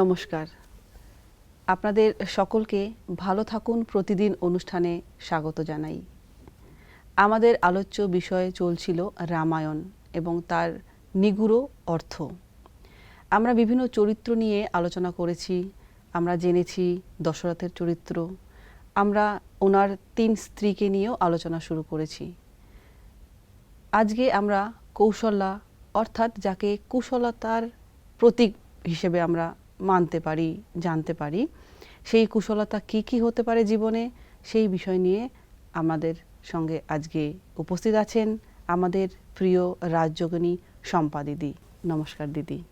নমস্কার। আপনাদের সকলকে ভালো থাকুন, প্রতিদিন অনুষ্ঠানে স্বাগত জানাই। আমাদের আলোচ্য বিষয়ে চলছিল রামায়ণ এবং তার নিগুড় অর্থ। আমরা বিভিন্ন চরিত্র নিয়ে আলোচনা করেছি, আমরা জেনেছি দশরথের চরিত্র, আমরা ওনার তিন স্ত্রীকে নিয়েও আলোচনা শুরু করেছি। আজকে আমরা কৌশল্যা অর্থাৎ যাকে কুশলতার প্রতীক হিসেবে আমরা মানতে পারি জানতে পারি। সেই কুশলতা কি কি হতে পারে জীবনে? সেই বিষয় নিয়ে আমাদের সঙ্গে আজকে উপস্থিত আছেন আমাদের প্রিয় রাজযোগিনী শম্পা দিদি। নমস্কার দিদি।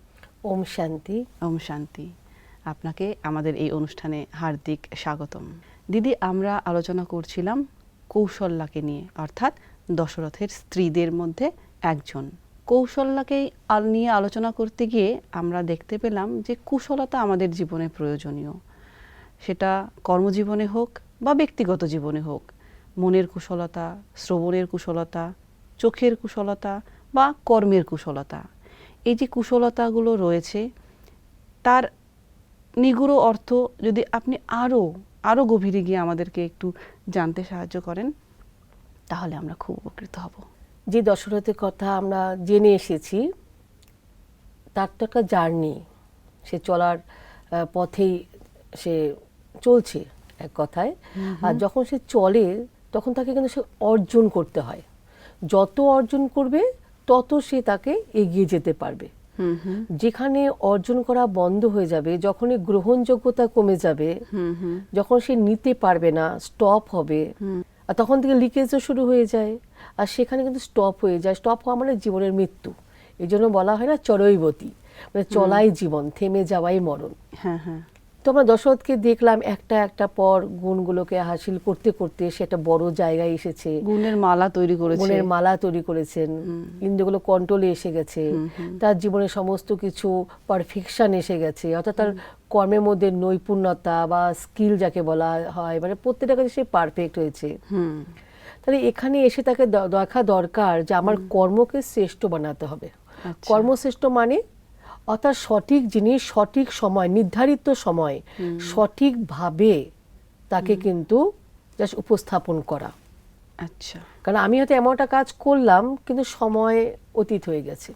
ওম শান্তি। ওম শান্তি। আপনাকে আমাদের এই অনুষ্ঠানে হার্দিক স্বাগতম। দিদি আমরা আলোচনা করছিলাম কৌশল্যাকে নিয়ে অর্থাৎ দশরথের স্ত্রীদের মধ্যে একজন। কৌশল্যাকে আল- নিয়ে আলোচনা করতে গিয়ে আমরা দেখতে পেলাম যে কুশলতা আমাদের জীবনে প্রয়োজনীয়। সেটা কর্মজীবনে হোক বা ব্যক্তিগত জীবনে হোক, মনের কুশলতা, শ্রবণের কুশলতা, চোখের কুশলতা বা কর্মের কুশলতা। এই যে কুশলতাগুলো রয়েছে, তার নিগুড় অর্থ যদি আপনি আরও আরও গভীরে গিয়ে আমাদেরকে একটু জানতে সাহায্য করেন, তাহলে আমরা খুব উপকৃত হব। যে দশরথের কথা আমরা জেনে এসেছি তার তো একটা জার্নি। সে চলার পথেই সে চলছে এক কথায়। আর যখন সে চলে তখন তাকে কিন্তু সে অর্জন করতে হয়। যত অর্জন করবে তত সে তাকে এগিয়ে যেতে পারবে। যেখানে অর্জন করা বন্ধ হয়ে যাবে যখনই গ্রহণযোগ্যতা কমে যাবে যখন সে নিতে পারবে না স্টপ হবে আর তখন থেকে লিকেজও শুরু হয়ে যায়। আর সেখানে কিন্তু স্টপ হয়ে যায়। স্টপ হওয়া মানে জীবনের মৃত্যু। এই জন্য বলা হয় না চরৈবতী মানে চলাই জীবন থেমে যাওয়াই মরণ। হ্যাঁ হ্যাঁ। তো আমরা দশরথকে দেখলাম একটা একটা পর গুণগুলোকে হাসিল করতে করতে সে একটা বড় জায়গায় এসেছে। গুণের মালা তৈরি করেছে। মনের মালা তৈরি করেছেন। ইন্দ্রগুলো কন্ট্রোলে এসে গেছে। তার জীবনে সমস্ত কিছু পারফেকশন এসে গেছে। অর্থাৎ তার কর্মের মধ্যে নৈপুণ্যতা বা স্কিল যাকে বলা হয় মানে প্রত্যেকটা কাজে সে পারফেক্ট হয়েছে। তাহলে এখানে এসে তাকে দেখা দরকার যে আমার কর্মকে শ্রেষ্ঠ বানাতে হবে। আচ্ছা। কর্মশ্রেষ্ঠ মানে অর্থাৎ সঠিক জিনিস সঠিক সময় নির্ধারিত সময় সঠিকভাবে তাকে কিন্তু জাস্ট উপস্থাপন করা। আচ্ছা। কারণ আমি হয়তো এমন একটা কাজ করলাম কিন্তু সময় অতীত হয়ে গেছে।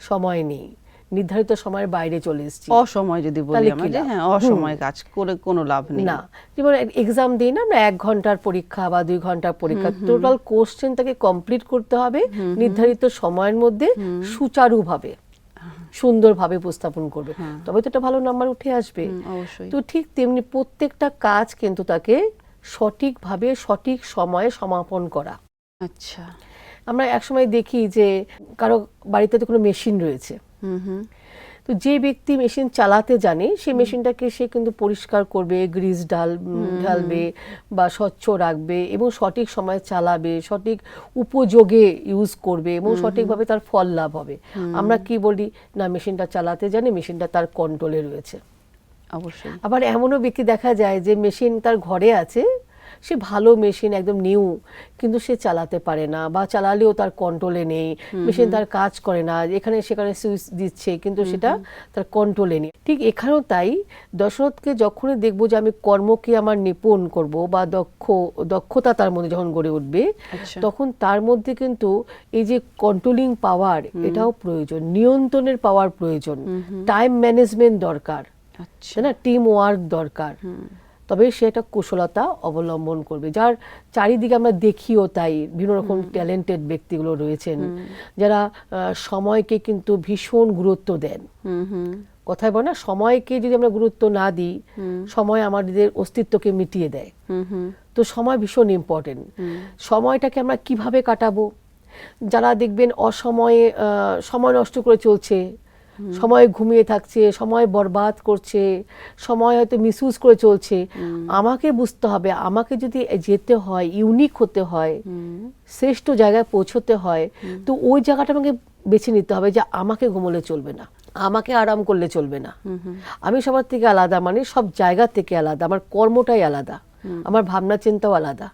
সময় নেই। নির্ধারিত সময়ের বাইরে চলে এসেছি। অসময় যদি বলি আমরা? হ্যাঁ অসময় কাজ করে কোনো লাভ নেই। না। যেমন এক্সাম দিই না আমরা এক ঘণ্টার পরীক্ষা বা দুই ঘণ্টার পরীক্ষা টোটাল কোশ্চেন তাকে কমপ্লিট করতে হবে। নির্ধারিত সময়ের মধ্যে সুচারুভাবে। সুন্দরভাবে উপস্থাপন করবে। তবে তো একটা ভালো নাম্বার উঠে আসবে। অবশ্যই। তো ঠিক তেমনি প্রত্যেকটা কাজ কিন্তু তাকে সঠিকভাবে সঠিক সময়ে সমাপন করা। আচ্ছা। আমরা একসময় দেখি যে কারও বাড়িতে তো কোনো মেশিন রয়েছে। হুম হুম। তো যে ব্যক্তি মেশিন চালাতে জানে সেই মেশিনটাকে সে কিন্তু পরিষ্কার করবে গ্রিজ ঢাল ঢালবে বা স্বচ্ছ রাখবে এবং সঠিক সময় চালাবে সঠিক উপযোগে ইউজ করবে এবং সঠিকভাবে তার ফল লাভ হবে। আমরা কি বলি? না মেশিনটা চালাতে জানে মেশিনটা তার কন্ট্রোলে রয়েছে। অবশ্যই। আবার এমনও ব্যক্তি দেখা যায় যে মেশিন তার ঘরে আছে সে ভালো মেশিন একদম নিউ কিন্তু সে চালাতে পারে না বা চালালেও তার কন্ট্রোলে নেই মেশিন তার কাজ করে না এখানে সেখানে সুইচ দিচ্ছে কিন্তু সেটা তার কন্ট্রোলে নেই। ঠিক এখানেও তাই দশরথকে যখনই দেখব যে আমি কর্মকে আমার নিপুণ করব বা দক্ষ দক্ষতা তার মধ্যে যখন গড়ে উঠবে আচ্ছা। তখন তার মধ্যে কিন্তু এই যে কন্ট্রোলিং পাওয়ার এটাও প্রয়োজন নিয়ন্ত্রণের পাওয়ার প্রয়োজন টাইম ম্যানেজমেন্ট দরকার আচ্ছা। না? টিম ওয়ার্ক দরকার তবে সে একটা কুশলতা অবলম্বন করবে। যার চারিদিকে আমরা দেখিও তাই বিভিন্ন রকম ট্যালেন্টেড ব্যক্তিগুলো রয়েছেন যারা সময়কে কিন্তু ভীষণ গুরুত্ব দেন। কথায় বলে না সময়কে যদি আমরা গুরুত্ব না দিই সময় আমাদের অস্তিত্বকে মিটিয়ে দেয়। তো সময় ভীষণ ইম্পর্টেন্ট সময়টাকে আমরা কীভাবে কাটাবো? যারা দেখবেন অসময়ে সময় নষ্ট করে চলছে সময় ঘুমিয়ে থাকছে সময় বরবাদ করছে সময় হয়তো মিসইউজ করে চলছে। আমাকে বুঝতে হবে আমাকে যদি যেতে হয় ইউনিক হতে হয় শ্রেষ্ঠ জায়গায় পৌঁছতে হয় তো ওই জায়গাটা আমাকে বেছে নিতে হবে যে আমাকে ঘুমোলে চলবে না আমাকে আরাম করলে চলবে না। আমি সবার থেকে আলাদা মানে সব জায়গা থেকে আলাদা আমার কর্মটাই আলাদা। আমার ভাবনা চিন্তাও আলাদা।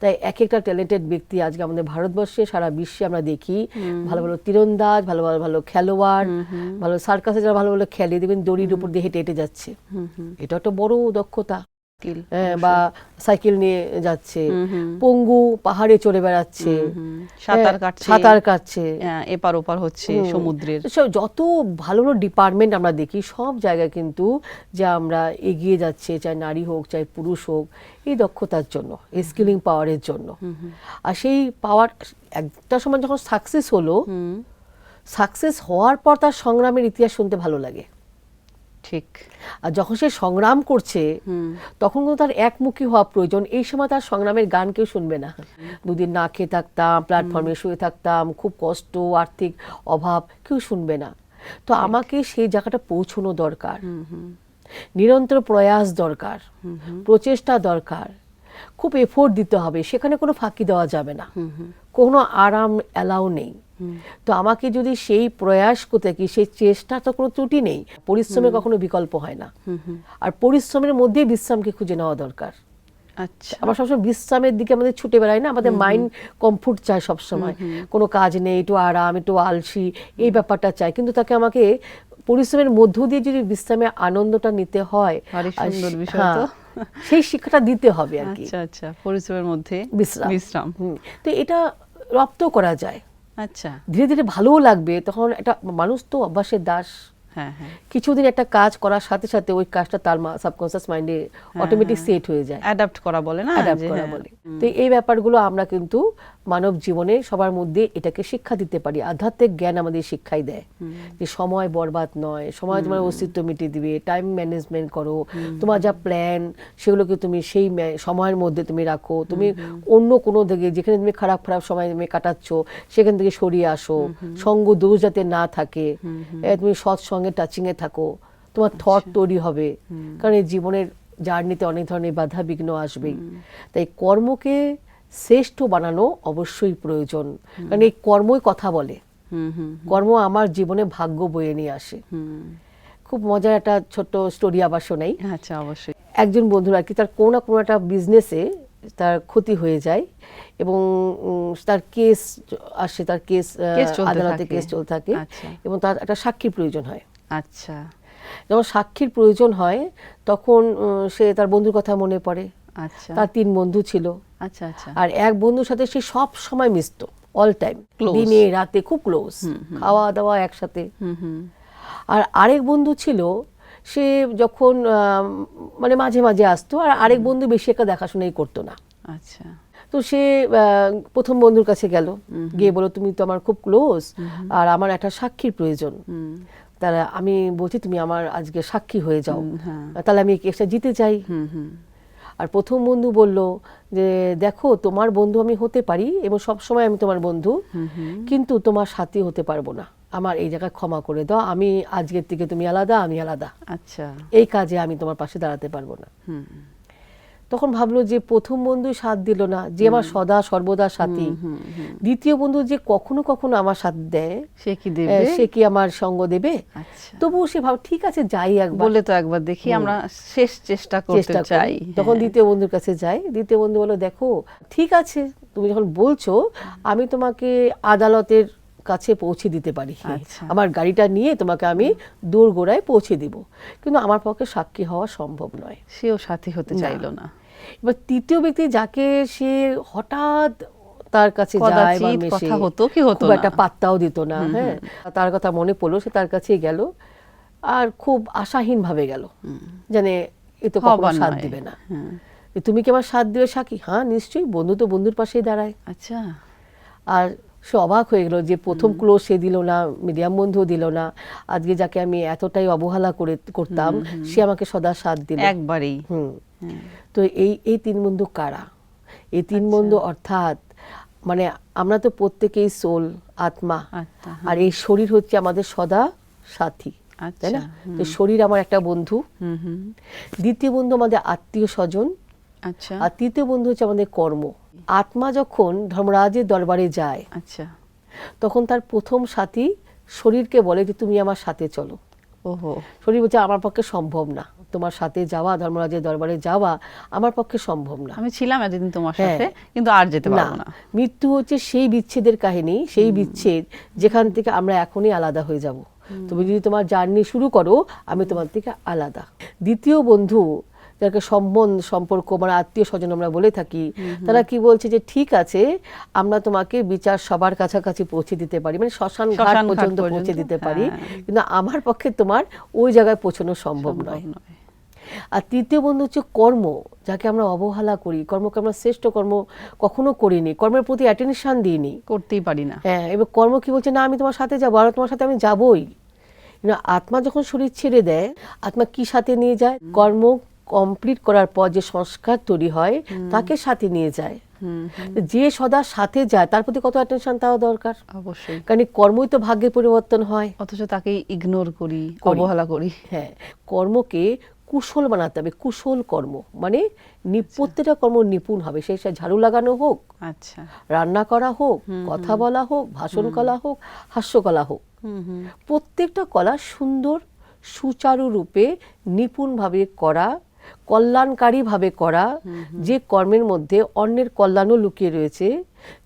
তাই এক একটা ট্যালেন্টেড ব্যক্তি আজকে আমাদের ভারতবর্ষে সারা বিশ্বে আমরা দেখি। ভালো ভালো তীরন্দাজ ভালো ভালো ভালো খেলোয়াড় ভালো সার্কাসে যারা ভালো ভালো খেলে দেবেন দড়ির উপর দিয়ে হেঁটে হেঁটে যাচ্ছে। এটা একটা বড় দক্ষতা। বা সাইকেল নিয়ে যাচ্ছে পঙ্গু পাহাড়ে চড়ে বেড়াচ্ছে সাঁতার কাটছে। সাঁতার কাটছে। এপার ওপার হচ্ছে সমুদ্রের। সব যত ভালো ভালো ডিপার্টমেন্ট আমরা দেখি সব জায়গায় কিন্তু যে আমরা এগিয়ে যাচ্ছে চাই নারী হোক চাই পুরুষ হোক এই দক্ষতার জন্য এই স্কিলিং পাওয়ারের জন্য। আর সেই পাওয়ার একটা সময় যখন সাকসেস হলো সাকসেস হওয়ার পর তার সংগ্রামের ইতিহাস শুনতে ভালো লাগে। ঠিক। আর যখন সে সংগ্রাম করছে তখন কিন্তু তার একমুখী হওয়া প্রয়োজন। এই সময় তার সংগ্রামের গান কেউ শুনবে না। দুদিন না খেয়ে থাকতাম প্ল্যাটফর্মে শুয়ে থাকতাম খুব কষ্ট আর্থিক অভাব কেউ শুনবে না। তো আমাকে সেই জায়গাটা পৌঁছানো দরকার। নিরন্তর প্রয়াস দরকার। প্রচেষ্টা দরকার। খুব এফোর্ট দিতে হবে। সেখানে কোনো ফাঁকি দেওয়া যাবে না। কোনো আরাম অ্যালাউ নেই। তো আমাকে যদি সেই প্রয়াস করতে কি সেই চেষ্টা তো কোনো ত্রুটি নেই। পরিশ্রমের কখনো বিকল্প হয় না। আর পরিশ্রমের মধ্যেই বিশ্রামকে খুঁজে নেওয়া দরকার। আচ্ছা। আমরা সবসময় বিশ্রামের দিকে আমাদের ছুটে বেড়াই না আমাদের মাইন্ড কমফোর্ট চাই সবসময়। কোনো কাজ নেই একটু আরাম একটু আলসি এই ব্যাপারটা চাই কিন্তু তাকে আমাকে পরিশ্রমের মধ্য দিয়ে যদি বিশ্রামের আনন্দটা নিতে হয় সুন্দর বিষয় হ্যাঁ, তো। সেই শিক্ষাটা দিতে হবে আর কি। আচ্ছা আচ্ছা। পরিশ্রমের মধ্যে বিশ্রাম। বিশ্রাম। তো এটা রপ্ত করা যায়। আচ্ছা। ধীরে ধীরে ভালোও লাগবে তখন একটা মানুষ তো অভ্যাসের দাস। হ্যাঁ হ্যাঁ। কিছুদিন একটা কাজ করার সাথে সাথে ওই কাজটা তার সাবকনসিয়াস মাইন্ডে অটোমেটিক সেট হয়ে যায়। অ্যাডাপ্ট করা বলে না? অ্যাডাপ্ট করা হ্যাঁ, বলে। তো এই ব্যাপারগুলো আমরা কিন্তু মানব জীবনে সবার মধ্যে এটাকে শিক্ষা দিতে পারি। আধ্যাত্মিক জ্ঞান আমাদের শিক্ষাই দেয়। যে সময় বরবাদ নয় সময় তোমার অস্তিত্ব মিটিয়ে দিবে টাইম ম্যানেজমেন্ট করো তোমার যা প্ল্যান সেগুলোকে তুমি সেই সময়ের মধ্যে তুমি রাখো। তুমি অন্য কোনো দিকে যেখানে তুমি খারাপ খারাপ সময় তুমি কাটাচ্ছ সেখান থেকে সরিয়ে আসো। সঙ্গ দোষ যাতে না থাকে তুমি সৎসঙ্গে টাচিং এ থাকো। তোমার থট তৈরি হবে। কারণ এই জীবনের জার্নিতে অনেক ধরনের বাধা বিঘ্ন আসবেই। তাই কর্মকে শ্রেষ্ঠ বানানো অবশ্যই প্রয়োজন। কারণ এই কর্মই কথা বলে। হুম হুম কর্ম আমার জীবনে ভাগ্য বয়ে নিয়ে আসে। খুব মজার একটা ছোট্ট স্টোরি আবার শোনাই। আচ্ছা অবশ্যই। একজন বন্ধুর আর কি তার কোনো না কোনো একটা বিজনেসে তার ক্ষতি হয়ে যায় এবং তার কেস আসে তার কেস আদালতে কেস চলতে থাকে আচ্ছা। এবং তার একটা সাক্ষীর প্রয়োজন হয়। আচ্ছা। যখন সাক্ষীর প্রয়োজন হয় তখন সে তার বন্ধুর কথা মনে পড়ে। আচ্ছা। তার তিন বন্ধু ছিল। আচ্ছা আচ্ছা। আর এক বন্ধুর সাথে সে সব সময় মিশতো অল টাইম দিনে রাতে খুব ক্লোজ খাওয়া দাওয়া একসাথে। আর আরেক বন্ধু ছিল সে যখন মানে মাঝে মাঝে আসতো আর আরেক বন্ধু বেশি একটা দেখাশোনাই করতো না। আচ্ছা। তো সে প্রথম বন্ধুর কাছে গেল। গিয়ে বলো তুমি তো আমার খুব ক্লোজ আর আমার একটা সাক্ষীর প্রয়োজন। তাহলে আমি বলছি তুমি আমার আজকে সাক্ষী হয়ে যাও। হ্যাঁ। তাহলে আমি কেসটা জিতে চাই আর প্রথম বন্ধু বলল যে দেখো তোমার বন্ধু আমি হতে পারি এবং সবসময় আমি তোমার বন্ধু কিন্তু তোমার সাথী হতে পারব না। আমার এই জায়গায় ক্ষমা করে দাও আমি আজকের থেকে তুমি আলাদা আমি আলাদা। আচ্ছা। এই কাজে আমি তোমার পাশে দাঁড়াতে পারব না। তখন ভাবলো যে প্রথম বন্ধু সাথ দিল না যে আমার সদা সর্বদা সাথী। দ্বিতীয় বন্ধু যে কখনো কখনো আমার সাথ দেয় সে কি দেবে? সে কি আমার সঙ্গ দেবে? আচ্ছা। তবুও সে ভাব ঠিক আছে যাই একবার। বলে তো একবার দেখি আমরা শেষ চেষ্টা করতে। চাই তখন হ্যাঁ। দ্বিতীয় বন্ধুর কাছে যাই। দ্বিতীয় বন্ধু বলো দেখো ঠিক আছে তুমি যখন বলছো আমি তোমাকে আদালতের কাছে পৌঁছে দিতে পারি। আচ্ছা। আমার গাড়িটা নিয়ে তোমাকে আমি দূর গোড়ায় পৌঁছে দিব। কিন্তু আমার পক্ষে সাক্ষী হওয়া সম্ভব নয়। সেও সাথী হতে চাইলো না। এবার তৃতীয় ব্যক্তি যাকে সে হঠাৎ তার কাছে যায় বা কথা হতো কি হতো খুব একটা পাত্তাও দিত না হ্যাঁ। তার কথা মনে পড়ল সে তার কাছেই গেল আর খুব আশাহীন ভাবে গেল জানে এ তো কখনো সাথ দিবে না। তুমি কি আমার সাথ দিবে সাক্ষী? হ্যাঁ নিশ্চয়ই। বন্ধু তো বন্ধুর পাশেই দাঁড়ায়। আচ্ছা। আর সে অবাক হয়ে গেল যে প্রথম ক্লোজ সে দিল না মিডিয়াম বন্ধুও দিল না। আজকে যাকে আমি এতটাই অবহেলা করে করতাম সে আমাকে সদা সাথ দিল। একবারেই। হুম। তো এই এই তিন বন্ধু কারা? এই তিন বন্ধু অর্থাৎ মানে আমরা তো প্রত্যেকেই সোল আত্মা। আত্মা, আর এই শরীর হচ্ছে আমাদের সদা সাথী তাই না? আচ্ছা, তো শরীর আমার একটা বন্ধু। দ্বিতীয় বন্ধু আমাদের আত্মীয় স্বজন। আচ্ছা। আর তৃতীয় বন্ধু হচ্ছে আমাদের কর্ম। আত্মা যখন ধর্মরাজের দরবারে যায় আচ্ছা। তখন তার প্রথম সাথী শরীরকে বলে যে তুমি আমার সাথে চলো। ওহো। শরীর বলছে আমার পক্ষে সম্ভব না। তোমার সাথে যাওয়া ধর্মরাজের দরবারে যাওয়া আমার পক্ষে সম্ভব না। আমি ছিলাম এতদিন তোমার হ্যাঁ। সাথে কিন্তু আর যেতে পারব না। মৃত্যু হচ্ছে সেই বিচ্ছেদের কাহিনী সেই বিচ্ছেদ যেখান থেকে আমরা এখনই আলাদা হয়ে যাব। তুমি যদি তোমার জার্নি শুরু করো আমি তোমার থেকে আলাদা। দ্বিতীয় বন্ধু যাকে সম্বন্ধ সম্পর্ক মানে আত্মীয় স্বজন আমরা বলে থাকি তারা কি বলছে যে ঠিক আছে আমরা তোমাকে বিচার সবার কাছাকাছি পৌঁছে দিতে পারি মানে শ্মশান ঘাট পর্যন্ত পৌঁছে দিতে পারি হ্যাঁ। কিন্তু আমার পক্ষে তোমার ওই জায়গায় পৌঁছানো সম্ভব নয়। আর তৃতীয় বন্ধু হচ্ছে কর্ম যাকে আমরা অবহেলা করি কর্মকে আমরা শ্রেষ্ঠ কর্ম কখনো করিনি কর্মের প্রতি অ্যাটেনশন দিইনি। করতেই পারি না। হ্যাঁ এবার কর্ম কি বলছে না আমি তোমার সাথে যাব আর তোমার সাথে আমি যাবই। আত্মা যখন শরীর ছেড়ে দেয় আত্মা কি সাথে নিয়ে যায়? কর্ম কমপ্লিট করার পর যে সংস্কার তৈরি হয় তাকে সাথে নিয়ে যায়। যে সদা সাথে যায় তার প্রতি কত অ্যাটেনশন দেওয়া দরকার। অবশ্যই। কারণ কর্মই তো ভাগ্যের পরিবর্তন হয়। অথচ তাকে ইগনোর করি। অবহেলা করি। হ্যাঁ কর্মকে কুশল বানাতে হবে কুশল কর্ম। মানে প্রত্যেকটা কর্ম নিপুণ হবে সেই ঝাড়ু লাগানো হোক আচ্ছা। রান্না করা হোক কথা বলা হোক ভাষণ কলা হোক হাস্যকলা হোক। প্রত্যেকটা কলা সুন্দর সুচারু রূপে নিপুণভাবে করা কল্যাণকারীভাবে করা যে কর্মের মধ্যে অন্যের কল্যাণও লুকিয়ে রয়েছে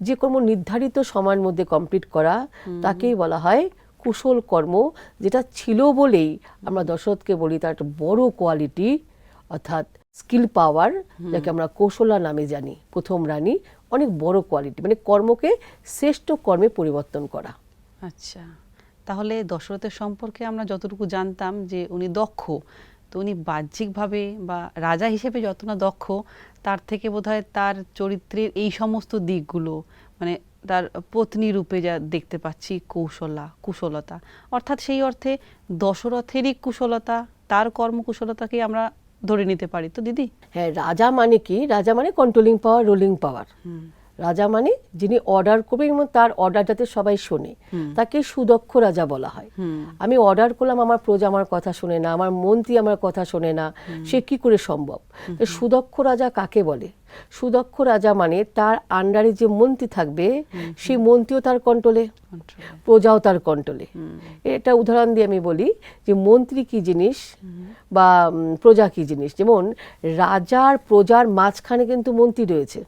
যে কর্ম নির্ধারিত সময়ের মধ্যে কমপ্লিট করা তাকেই বলা হয় কুশল কর্ম যেটা ছিল বলেই আমরা দশরথকে বলি তার একটা বড় কোয়ালিটি অর্থাৎ স্কিল পাওয়ার যাকে আমরা কৌশলা নামে জানি। প্রথম রানী অনেক বড় কোয়ালিটি মানে কর্মকে শ্রেষ্ঠ কর্মে পরিবর্তন করা। আচ্ছা তাহলে দশরথের সম্পর্কে আমরা যতটুকু জানতাম যে উনি দক্ষ তো উনি বাহ্যিকভাবে বা রাজা হিসেবে যত না দক্ষ তার থেকে বোধহয় তার চরিত্রের এই সমস্ত দিকগুলো মানে তার পত্নী রূপে যা দেখতে পাচ্ছি কৌশলা কুশলতা অর্থাৎ সেই অর্থে দশরথেরই কুশলতা তার কর্মকুশলতাকে আমরা ধরে নিতে পারি। তো দিদি? হ্যাঁ রাজা মানে কি? রাজা মানে কন্ট্রোলিং পাওয়ার রুলিং পাওয়ার রাজা মানে যিনি অর্ডার করবেন এবং তার অর্ডার যাতে সবাই শোনে। তাকে সুদক্ষ রাজা বলা হয়। আমি অর্ডার করলাম আমার প্রজা আমার কথা শোনে না আমার মন্ত্রী আমার কথা শোনে না সে কি করে সম্ভব? সুদক্ষ রাজা কাকে বলে? সুদক্ষ রাজা মানে তার আন্ডারে যে মন্ত্রী থাকবে সেই মন্ত্রীও তার কন্ট্রোলে প্রজাও তার কন্ট্রোলে এটা উদাহরণ দিয়ে আমি বলি যে মন্ত্রী কি জিনিস বা প্রজা কি জিনিস? যেমন রাজার প্রজার মাঝখানে কিন্তু মন্ত্রী রয়েছে।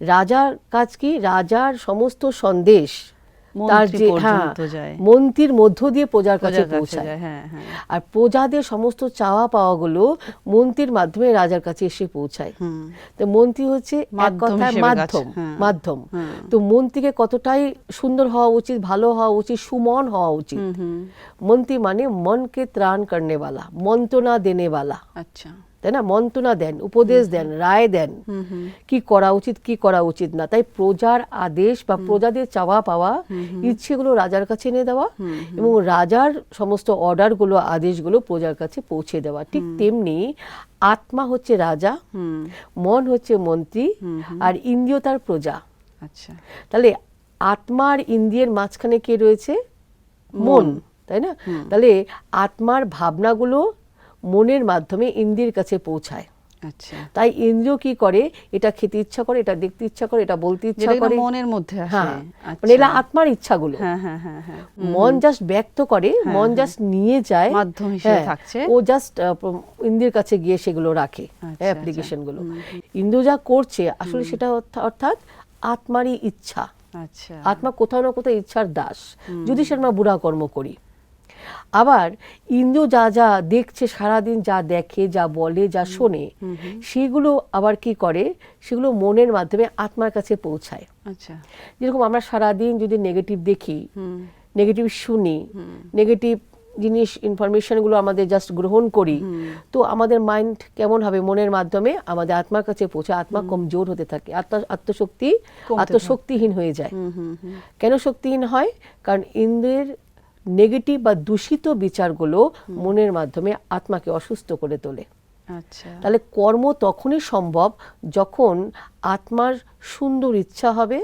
রাজার কাজ কি? রাজার সমস্ত সন্দেশ তার যে হ্যাঁ, মন্ত্রীর মধ্য দিয়ে প্রজার কাছে পৌঁছায়। আর প্রজাদের সমস্ত চাওয়া পাওয়া গুলো মন্ত্রীর মাধ্যমে রাজার কাছে এসে পৌঁছায়। তো মন্ত্রী হচ্ছে মাধ্যম মাধ্যম তো মন্ত্রীকে কতটাই সুন্দর হওয়া উচিত ভালো হওয়া উচিত সুমন হওয়া উচিত। মন্ত্রী মানে মনকে ত্রাণ করনেওয়ালা মন্ত্রণা দেনে বালা আচ্ছা। তাই না? মন্ত্রণা দেন উপদেশ দেন রায় দেন। কি করা উচিত কি করা উচিত না। তাই প্রজার আদেশ বা প্রজাদের চাওয়া পাওয়া ইচ্ছেগুলো রাজার কাছে এনে দেওয়া এবং রাজার সমস্ত অর্ডারগুলো আদেশগুলো প্রজার কাছে পৌঁছে দেওয়া। ঠিক তেমনি আত্মা হচ্ছে রাজা মন হচ্ছে মন্ত্রী আর ইন্দ্রিয় তার প্রজা। আচ্ছা। তাহলে আত্মার ইন্দ্রিয়ের মাঝখানে কে রয়েছে? মন। তাই না? তাহলে আত্মার ভাবনাগুলো মনের মাধ্যমে ইন্দ্রিয়ের কাছে পৌঁছায়। আচ্ছা। তাই ইন্দ্রিয় কি করে? এটা খেতে ইচ্ছা করে এটা দেখতে ইচ্ছা করে এটা বলতে ইচ্ছা করে। মনের মধ্যে হ্যাঁ আচ্ছা। মানে এগুলো আত্মার ইচ্ছাগুলো। হ্যাঁ হ্যাঁ মন জাস্ট ব্যক্ত করে মন জাস্ট নিয়ে যায়। মাধ্যম হিসেবে থাকছে। ও জাস্ট ইন্দ্রিয়ের কাছে গিয়ে সেগুলো রাখে আচ্ছা, অ্যাপ্লিকেশনগুলো। ইন্দ্র যা করছে আসলে সেটা অর্থা- অর্থাৎ আত্মারই ইচ্ছা। আচ্ছা। আত্মা কোথাও না কোথাও ইচ্ছার দাস। যদি সে আমরা বুড়া কর্ম করি আবার ইন্দ্র যা যা দেখছে সারাদিন যা দেখে যা বলে যা শোনে সেগুলো আবার কি করে? সেগুলো মনের মাধ্যমে আত্মার কাছে পৌঁছায়। আচ্ছা। যেরকম আমরা সারাদিন যদি নেগেটিভ দেখি নেগেটিভ শুনি নেগেটিভ জিনিস ইনফরমেশনগুলো আমাদের জাস্ট গ্রহণ করি তো আমাদের মাইন্ড কেমন হবে? মনের মাধ্যমে আমাদের আত্মার কাছে পৌঁছে আত্মা কমজোর হতে থাকে। আত্মা আত্মশক্তি আত্মশক্তিহীন হয়ে যায়। কেন শক্তিহীন হয়? কারণ ইন্দ্রের নেগেটিভ বা দূষিত বিচারগুলো মনের মাধ্যমে আত্মাকে অসুস্থ করে তোলে। আচ্ছা। তাহলে কর্ম তখনই সম্ভব যখন আত্মার সুন্দর ইচ্ছা হবে।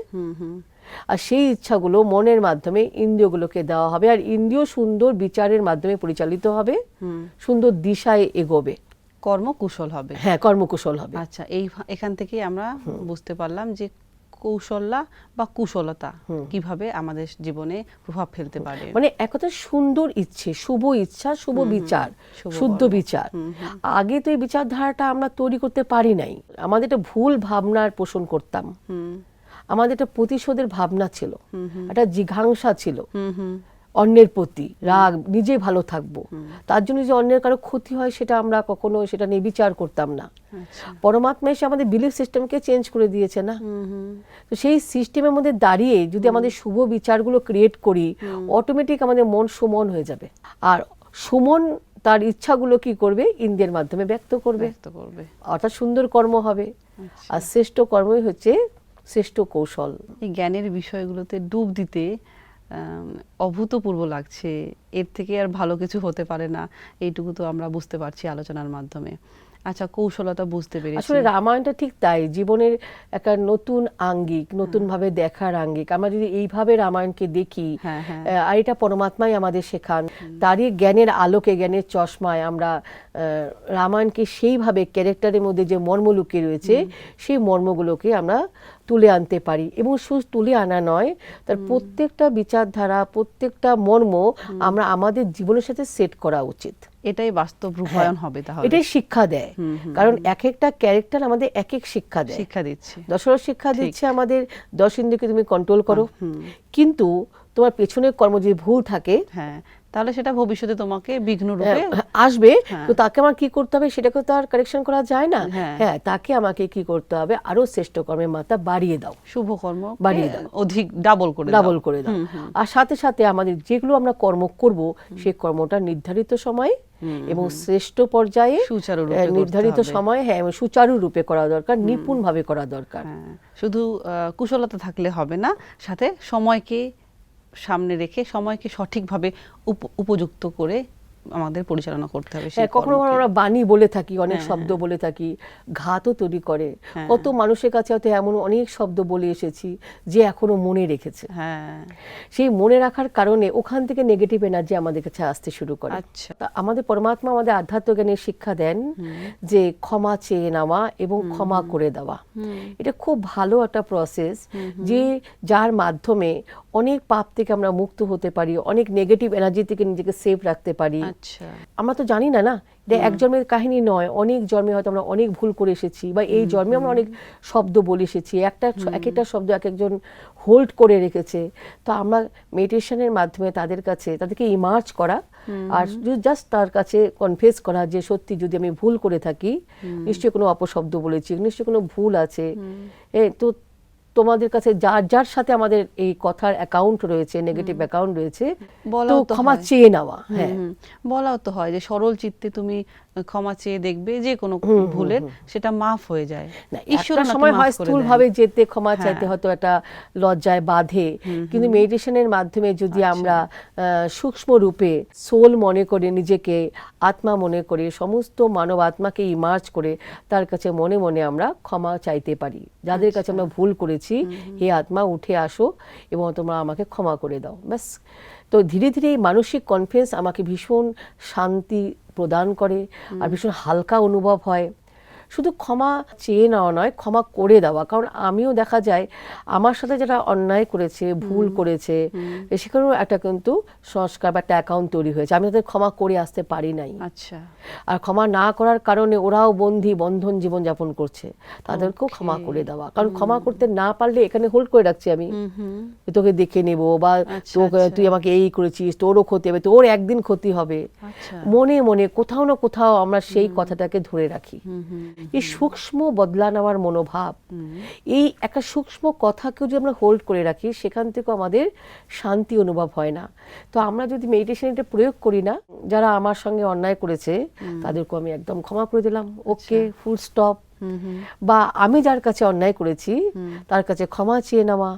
আর সেই ইচ্ছাগুলো মনের মাধ্যমে ইন্দ্রিয়গুলোকে দেওয়া হবে আর ইন্দ্রিয় সুন্দর বিচারের মাধ্যমে পরিচালিত হবে। সুন্দর দিশায় এগোবে। কর্মকুশল হবে। হ্যাঁ কর্মকুশল হবে। আচ্ছা এই এখান থেকেই আমরা বুঝতে পারলাম যে কৌশল্যা বা কুশলতা কীভাবে আমাদের জীবনে প্রভাব ফেলতে পারে? মানে এক কথা সুন্দর ইচ্ছে শুভ ইচ্ছা শুভ বিচার শুদ্ধ। বিচার। আগে তো এই বিচারধারাটা আমরা তৈরি করতে পারি নাই। আমাদের একটা ভুল ভাবনার পোষণ করতাম। আমাদের একটা প্রতিশোধের ভাবনা ছিল। একটা জিঘাংসা ছিল। অন্যের প্রতি রাগ নিজে ভালো থাকব। তার জন্য যে অন্যের কারও ক্ষতি হয় সেটা আমরা কখনো সেটা নিয়ে বিচার করতাম না। আচ্ছা। পরমাত্মা এসে আমাদের বিলিফ সিস্টেমকে চেঞ্জ করে দিয়েছে না? তো সেই সিস্টেমের মধ্যে দাঁড়িয়ে যদি আমাদের শুভ বিচারগুলো ক্রিয়েট করি অটোমেটিক আমাদের মন সুমন হয়ে যাবে। আর সুমন তার ইচ্ছাগুলো কি করবে? ইন্দ্রিয়ের মাধ্যমে ব্যক্ত করবে। ব্যক্ত করবে। অর্থাৎ সুন্দর কর্ম হবে। আর শ্রেষ্ঠ কর্মই হচ্ছে শ্রেষ্ঠ কৌশল। এই জ্ঞানের বিষয়গুলোতে ডুব দিতে অভূতপূর্ব লাগছে। এর থেকে আর ভালো কিছু হতে পারে না। এইটুকু তো আমরা বুঝতে পারছি আলোচনার মাধ্যমে। আচ্ছা কৌশলতা বুঝতে পেরেছি। আসলে রামায়ণটা ঠিক তাই। জীবনের একটা নতুন আঙ্গিক নতুন ভাবে দেখার আঙ্গিক। আমরা যদি এইভাবে রামায়ণকে দেখি হ্যাঁ, হ্যাঁ। আর এটা পরমাত্মাই আমাদের শেখান। তারই জ্ঞানের আলোকে জ্ঞানের চশমায় আমরা রামায়ণকে সেইভাবে ক্যারেক্টারের মধ্যে যে মর্ম লুকিয়ে রয়েছে সেই মর্মগুলোকে আমরা তুলে আনতে পারি এবং শুধু তুলে আনা নয় তার প্রত্যেকটা বিচারধারা প্রত্যেকটা মর্ম আমরা আমাদের জীবনের সাথে সেট করা উচিত। এটাই বাস্তব রূপায়ণ হবে তাহলে। হ্যাঁ। এটাই শিক্ষা দেয়। কারণ এক একটা ক্যারেক্টার আমাদের এক এক শিক্ষা দেয়। শিক্ষা দিচ্ছে। দশরথ শিক্ষা দিচ্ছে আমাদের দশ ইন্দ্রিয়কে তুমি কন্ট্রোল করো। কিন্তু তোমার পেছনের কর্ম যদি ভুল থাকে। হ্যাঁ তাহলে সেটা ভবিষ্যতে তোমাকে বিঘ্ন রূপে হ্যাঁ, আসবে হ্যাঁ। তো তাকে আমার কি করতে হবে সেটাকে তো আর কারেকশন করা যায় না। হ্যাঁ। হ্যাঁ তাকে আমাকে কি করতে হবে? আরও শ্রেষ্ঠ কর্মের মাত্রা বাড়িয়ে দাও। শুভ কর্ম বাড়িয়ে দাও। অধিক ডাবল করে ডাবল করে দাও। আর সাথে সাথে আমাদের যেগুলো আমরা কর্ম করব সেই কর্মটা নির্ধারিত সময়ে এবং শ্রেষ্ঠ পর্যায়ে নির্ধারিত। সময়ে হ্যাঁ সুচারু রূপে করা দরকার নিপুণ ভাবে করা দরকার। হ্যাঁ, শুধু কুশলতা থাকলে হবে না সাথে সময়কে সামনে রেখে সময়কে সঠিকভাবে উপ- উপযুক্ত করে আমাদের পরিচালনা করতে হবে সেই হ্যাঁ কখনো কখনো আমরা বাণী বলে থাকি অনেক হ্যাঁ, শব্দ বলে থাকি ঘাতও তৈরি করে। হ্যাঁ। কত মানুষের কাছে হয়তো এমন অনেক শব্দ বলে এসেছি যে এখনও মনে রেখেছে। হ্যাঁ। সেই মনে রাখার কারণে ওখান থেকে নেগেটিভ এনার্জি আমাদের কাছে আসতে শুরু করে। আচ্ছা। আমাদের পরমাত্মা আমাদের আধ্যাত্ম জ্ঞানের শিক্ষা দেন যে ক্ষমা চেয়ে নেওয়া এবং ক্ষমা করে দেওয়া। এটা খুব ভালো একটা প্রসেস যে যার মাধ্যমে অনেক পাপ থেকে আমরা মুক্ত হতে পারি অনেক নেগেটিভ এনার্জি থেকে নিজেকে সেফ রাখতে পারি। আচ্ছা। আমরা তো জানি না না? এটা এক জন্মের কাহিনী নয় অনেক জন্মে হয়তো আমরা অনেক ভুল করে এসেছি বা এই জন্মে আমরা অনেক শব্দ বলে এসেছি একটা এক একটা শব্দ এক একজন হোল্ড করে রেখেছে। তো আমরা মেডিটেশনের মাধ্যমে তাদের কাছে তাদেরকে ইমার্জ করা আর জাস্ট তার কাছে কনফেস করা যে সত্যি যদি আমি ভুল করে থাকি নিশ্চয়ই কোনো অপশব্দ বলেছি নিশ্চয়ই কোনো ভুল আছে। তো তোমাদের কাছে যার যার সাথে আমাদের এই কথার অ্যাকাউন্ট রয়েছে নেগেটিভ অ্যাকাউন্ট রয়েছে তো ক্ষমা চেয়ে নেওয়া হ্যাঁ। বলাও তো হয় যে সরল চিত্তে তুমি ক্ষমা চেয়ে দেখবে যে কোনো ভুলের সেটা মাফ হয়ে যায়। না, ঈশ্বর সময় হয় করে স্থূল ভাবে যেতে ক্ষমা হ্যাঁ। চাইতে হয়তো একটা লজ্জায় বাঁধে। কিন্তু মেডিটেশনের মাধ্যমে যদি আচ্ছা। আমরা সূক্ষ্ম রূপে সোল মনে করে নিজেকে আত্মা মনে করে সমস্ত মানব আত্মাকে ইমার্জ করে তার কাছে মনে মনে আমরা ক্ষমা চাইতে পারি। যাদের কাছে আচ্ছা। আমরা ভুল করেছি হে আত্মা উঠে আসো এবং তোমরা আমাকে ক্ষমা করে দাও। ব্যাস। তো ধীরে ধীরে এই মানসিক কনফিডেন্স আমাকে ভীষণ শান্তি প্রদান করে আর ভীষণ হালকা অনুভব হয়। শুধু ক্ষমা চেয়ে নেওয়া নয় ক্ষমা করে দেওয়া। কারণ আমিও দেখা যায় আমার সাথে যারা অন্যায় করেছে ভুল করেছে সেখানেও একটা কিন্তু সংস্কার বা একটা অ্যাকাউন্ট তৈরি হয়েছে। আমি তাদের ক্ষমা করে আসতে পারি নাই। আচ্ছা। আর ক্ষমা না করার কারণে ওরাও বন্দি বন্ধন জীবন যাপন করছে। তাদেরকেও ক্ষমা করে দেওয়া। কারণ ক্ষমা করতে না পারলে এখানে হোল্ড করে রাখছি আমি। তোকে দেখে নেব বা আচ্ছা, আচ্ছা। তুই আমাকে এই করেছিস তোরও ক্ষতি হবে তোর একদিন ক্ষতি হবে। আচ্ছা। মনে মনে কোথাও না কোথাও আমরা সেই কথাটাকে ধরে রাখি। এই সূক্ষ্ম বদলা নেওয়ার মনোভাব। এই একটা সূক্ষ্ম কথাকেও যদি আমরা হোল্ড করে রাখি সেখান থেকেও আমাদের শান্তি অনুভব হয় না। তো আমরা যদি মেডিটেশন এটা প্রয়োগ করি না যারা আমার সঙ্গে অন্যায় করেছে তাদেরকে আমি একদম ক্ষমা করে দিলাম। ওকে ফুল স্টপ বা আমি যার কাছে অন্যায় করেছি তার কাছে ক্ষমা চেয়ে নেওয়া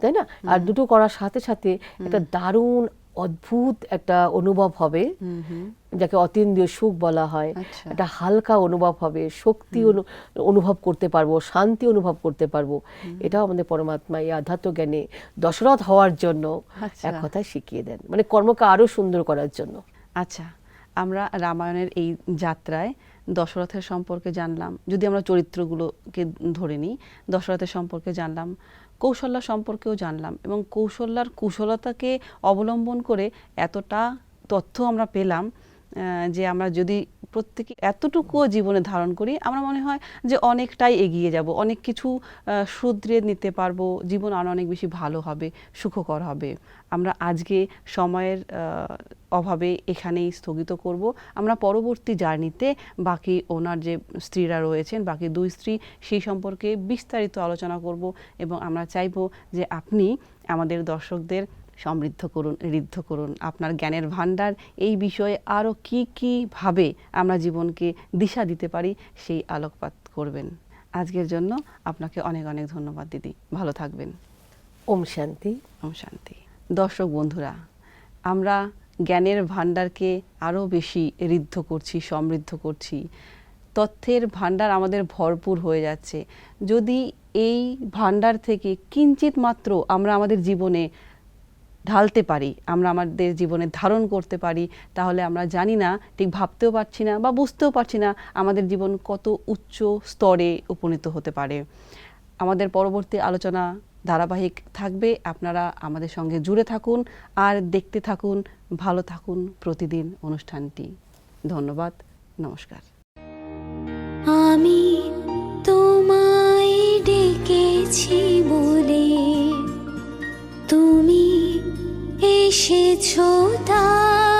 তাই না? আর দুটো করার সাথে সাথে একটা দারুণ অদ্ভুত একটা অনুভব হবে যাকে অতীন্দ্রিয় সুখ বলা হয়। আচ্ছা। একটা হালকা অনুভব হবে শক্তি অনুভব করতে পারব শান্তি অনুভব করতে পারব। এটাও আমাদের পরমাত্মা এই আধ্যাত্ম জ্ঞানে দশরথ হওয়ার জন্য আচ্ছা। এক কথায় শিখিয়ে দেন। মানে কর্মকে আরও সুন্দর করার জন্য। আচ্ছা আমরা রামায়ণের এই যাত্রায় দশরথের সম্পর্কে জানলাম। যদি আমরা চরিত্রগুলোকে ধরে নিই দশরথের সম্পর্কে জানলাম কৌশল্যা সম্পর্কেও জানলাম এবং কৌশল্যার কুশলতাকে অবলম্বন করে এতটা তথ্য আমরা পেলাম। যে আমরা যদি প্রত্যেকে এতটুকুও জীবনে ধারণ করি, আমার মনে হয় যে অনেকটাই এগিয়ে যাব, অনেক কিছু শুধরে নিতে পারব, জীবন আরও অনেক বেশি ভালো হবে, সুখকর হবে। আমরা আজকে সময়ের অভাবে এখানেই স্থগিত করব। আমরা পরবর্তী জার্নিতে বাকি ওনার যে স্ত্রীরা রয়েছেন, বাকি দুই স্ত্রী, সেই সম্পর্কে বিস্তারিত আলোচনা করব এবং আমরা চাইব যে আপনি আমাদের দর্শকদের সমৃদ্ধ করুন ঋদ্ধ করুন। আপনার জ্ঞানের ভাণ্ডার এই বিষয়ে আরও কি কি ভাবে আমরা জীবনকে দিশা দিতে পারি সেই আলোকপাত করবেন। আজকের জন্য আপনাকে অনেক অনেক ধন্যবাদ দিদি। ভালো থাকবেন। ওম শান্তি। ওম শান্তি। দর্শক বন্ধুরা আমরা জ্ঞানের ভাণ্ডারকে আরও বেশি ঋদ্ধ করছি সমৃদ্ধ করছি। তথ্যের ভাণ্ডার আমাদের ভরপুর হয়ে যাচ্ছে। যদি এই ভাণ্ডার থেকে কিঞ্চিত মাত্র আমরা আমাদের জীবনে ঢালতে পারি, আমরা আমাদের জীবনে ধারণ করতে পারি, তাহলে আমরা জানি না, ঠিক ভাবতেও পারছি না বা বুঝতেও পারছি না আমাদের জীবন কত উচ্চ স্তরে উপনীত হতে পারে। আমাদের পরবর্তী আলোচনা ধারাবাহিক থাকবে, আপনারা আমাদের সঙ্গে জুড়ে থাকুন আর দেখতে থাকুন, ভালো থাকুন প্রতিদিন অনুষ্ঠানটি। ধন্যবাদ, নমস্কার। আমি তোমায় ডেকেছি বলে তুমি এসেছ তাই